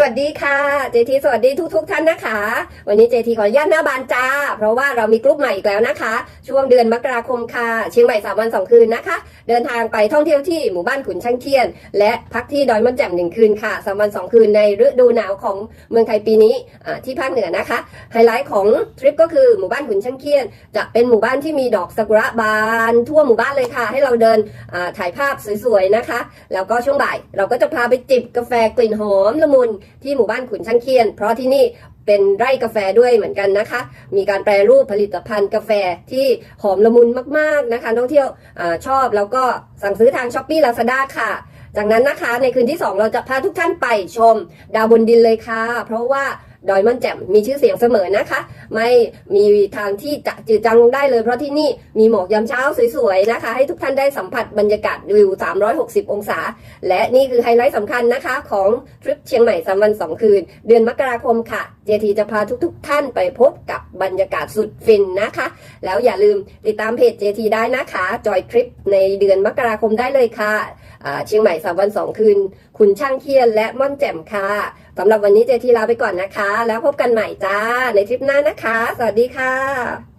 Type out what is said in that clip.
สวัสดีค่ะ เจทีสวัสดีทุกทุกๆท่านนะคะ วันนี้เจทีขออนุญาตหน้าบานจ้า เพราะว่าเรามีกลุ่มใหม่อีกแล้วนะคะ ช่วงเดือนมกราคมค่ะ เชียงใหม่สามวันสองคืนนะคะ เดินทางไปท่องเที่ยวที่หมู่บ้านขุนช่างเทียน และพักที่ดอยม่อนแจ่มหนึ่งคืนค่ะสามวันสองคืนในฤดูหนาวของเมืองไทยปีนี้ที่ภาคเหนือนะคะ ไฮไลท์ของทริปก็คือหมู่บ้านขุนช่างเทียน จะเป็นหมู่บ้านที่มีดอกซากุระบานทั่วหมู่บ้านเลยค่ะ ให้เราเดินถ่ายภาพสวยๆนะคะ แล้วก็ช่วงบ่ายเราก็จะพาไปจิบกาแฟกลิ่นหอมละมุนที่หมู่บ้านขุนช่างเคียน เพราะที่นี่เป็นไร่กาแฟด้วยเหมือนกันนะคะ มีการแปรรูปผลิตภัณฑ์กาแฟที่หอมละมุนมากๆนะคะท่องเที่ยวอชอบแล้วก็สั่งซื้อทางช้อปปี้ลาซาด้าค่ะ จากนั้นนะคะในคืนที่ 2 เราจะพาทุกท่านไปชมดาวบนดินเลยค่ะ เพราะว่า ดอยม่อนแจ่มมีชื่อเสียงเสมอนะคะ ไม่มีทางที่จะจืดจังลงได้เลย เพราะที่นี่มีหมอกยามเช้าสวยๆนะคะ ให้ทุกท่านได้สัมผัสบรรยากาศวิว 360 องศา และนี่คือไฮไลท์สำคัญนะคะ ของทริปเชียงใหม่สามวันสองคืน เดือนมกราคมค่ะ เจทีจะพาทุกๆ ท่านไปพบกับบรรยากาศสุดฟินนะคะ แล้วอย่าลืมติดตามเพจเจทีได้นะคะ จอยทริปในเดือนมกราคมได้เลยค่ะเชียงใหม่3วัน2คืน คุณช่างเคียนและม่อนแจ่มค่ะสำหรับวันนี้เจทีลาไปก่อนนะคะ แล้วพบกันใหม่จ้าในทริปหน้านะคะ สวัสดีค่ะ